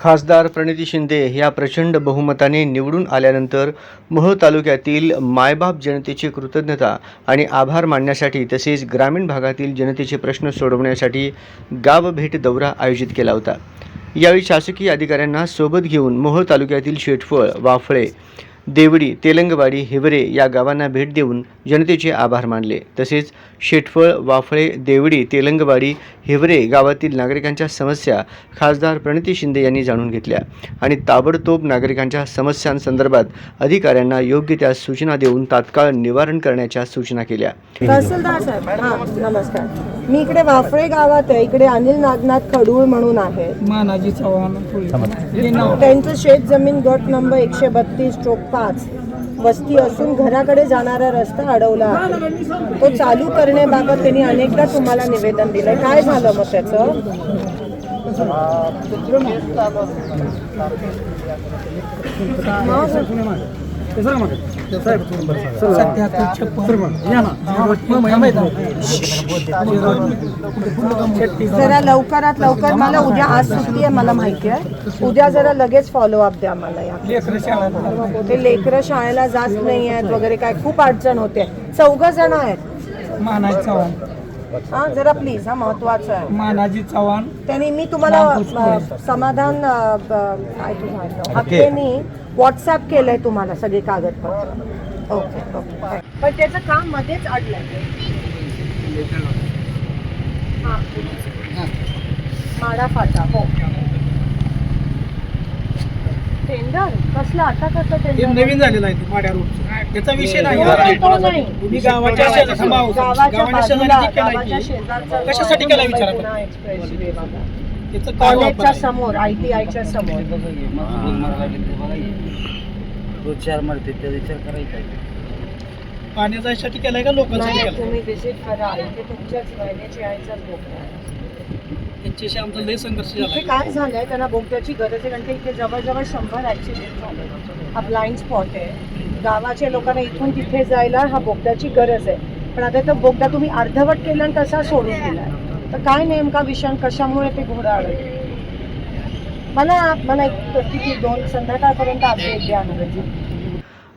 खासदार प्रणिती शिंदे ह्या प्रचंड बहुमताने निवडून आल्यानंतर मोहोळ तालुक्यातील मायबाप जनतेची कृतज्ञता आणि आभार मानण्यासाठी तसेच ग्रामीण भागातील जनतेचे प्रश्न सोडवण्यासाठी गावभेट दौरा आयोजित केला होता. यावेळी शासकीय अधिकाऱ्यांना सोबत घेऊन मोहोळ तालुक्यातील शेटफळ वाफळे देवडी तेलंगवाडी हिवरे या गावांना भेट देऊन जनतेचे आभार मानले. तसेच शेटफळ वाफळे देवडी तेलंगवाडी हिवरे गावातील नागरिकांच्या समस्या खासदार प्रणिती शिंदे यांनी जाणून घेतल्या आणि ताबडतोब नागरिकांच्या समस्यांसंदर्भात अधिकाऱ्यांना योग्य त्या सूचना देऊन तात्काळ निवारण करण्याच्या सूचना केल्या. तहसीलदार साहेब हां नमस्कार. मी इकडे वाफळे गावात आहे. इकडे अनिल नागनाथ खडूळ म्हणून आहेत मानाजी चव्हाण हे नाव त्यांचं शेत जमीन गट नंबर एकशे बत्तीस स्ट्रोक पाच. वस्ती असून घराकडे जाणारा रस्ता अडवला आहे. तो चालू करण्याबाबत त्यांनी अनेकदा तुम्हाला निवेदन दिलंय. काय झालं मग त्याचं? जरा लवकरात लवकर मला उद्या आज सुट्टी आहे मला माहिती आहे. उद्या जरा लगेच फॉलोअप द्या मला या. ते लेकरं शाळेला जात नाही आहेत वगैरे काय खूप अडचण होते. चौघ जण आहेत. मानाजी चव्हाण. हा जरा प्लीज हा महत्वाचं आहे. मानाजी चव्हाण. त्यांनी मी तुम्हाला समाधान हक्केनी व्हॉट्सअप केलंय तुम्हाला सगळे कागदपत्र. ओके ओके पण त्याचं काम मध्येच अडलंय. हा. माडा फाटा हो. टेंडर कसलं? आता कसं हे टेंडर नवीन झालेलं आहे ते माड्या रोडचं. त्याचा विषय नाही. तो गावाच्या थांबा हो. गावाच्या गावाच्या बाजूला शेजारी जे केलंय गावाच्या ते, शेजारचा कशासाठी केला विचारा पुणा एक्सप्रेसवे बघा. त्याचं काय वापर कॉलेजच्या आहे? समोर आय टी आयच्या समोर. चार मारते त्या विचार करायचा. पाण्याचा यासाठी केलाय का? लोकांसाठी नाही केलाय? तुम्ही विजिट करा. इथे तुमच्याच महिन्याची आईचाच बोगदा आहे. त्यांच्याशी आमचा लय संघर्ष झाला इथे काय झालंय? त्यांना बोगद्याची गरज आहे कारण की इथे जवळजवळ शंभर ऍक्सिडेंट झाले. हा ब्लाइंड स्पॉट आहे. गावाच्या लोकांना इथून तिथे जायला हा बोगद्याची गरज आहे. पण आता तो बोगदा तुम्ही अर्धवट केला आणि तसा सोडून दिलाय. तर काय नेमका विषण कशामुळे ते घोडा मला मला एक किती दोन संध्याकाळपर्यंत अपडेट द्या ना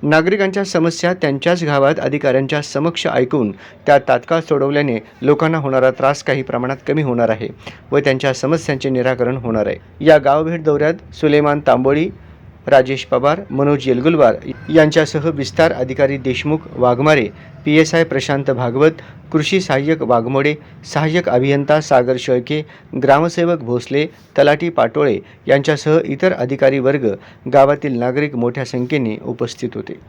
नागरिकांच्या समस्या त्यांच्याच गावात अधिकाऱ्यांच्या समक्ष ऐकून त्या तात्काळ सोडवल्याने लोकांना होणारा त्रास काही प्रमाणात कमी होणार आहे व त्यांच्या समस्यांचे निराकरण होणार आहे. या गावभेट दौऱ्यात सुलेमान तांबोळी राजेश पवार मनोज येलगुलवार यांच्यासह विस्तार अधिकारी Deshmukh Waghmare P S I Prashant Bhagwat कृषी सहाय्यक वाघमोडे सहाय्यक अभियंता सागर शेळके ग्रामसेवक भोसले तलाठी पाटोळे यांच्यासह इतर अधिकारी वर्ग गावातील नागरिक मोठ्या संख्येने उपस्थित होते.